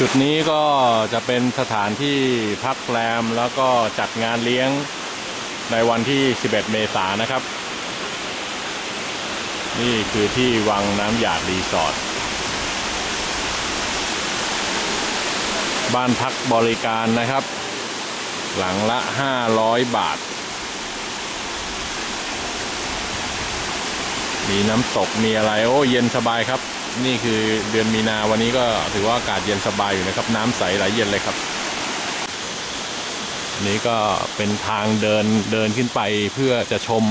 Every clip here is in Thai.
จุดนี้ก็จะเป็นสถานที่พักแรมแล้วก็จัดงานเลี้ยงในวันที่ 11 เมษายนนะครับ นี่คือที่วังน้ำหยาดรีสอร์ทบ้านพักบริการนะครับ หลังละ 500 บาท มีน้ำตกมีอะไร โอ้ เย็นสบายครับ นี่คือเดือนมีนาวันนี้ก็ถือว่าอากาศเย็นสบายอยู่นะครับ น้ำใสไหลเย็นเลยครับ นี่ก็เป็นทางเดินเดินขึ้นไปเพื่อจะชม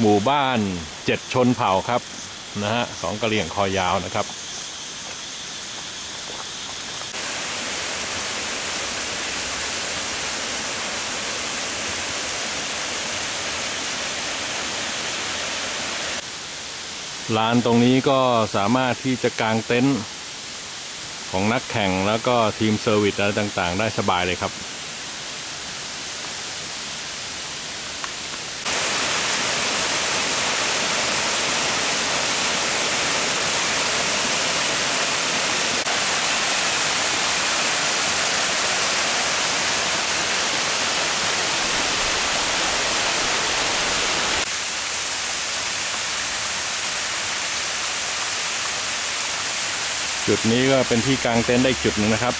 หมู่บ้านเจ็ดชนเผ่าครับนะฮะสองกระเหลี่ยงคอยาวนะครับ ลานตรงนี้ก็สามารถที่จะกางเต็นท์ของนักแข่งแล้วก็ทีมเซอร์วิสอะไรต่างๆ ได้สบายเลยครับ จุดนี้ก็เป็นที่กางเต็นท์ได้จุดหนึ่งนะครับ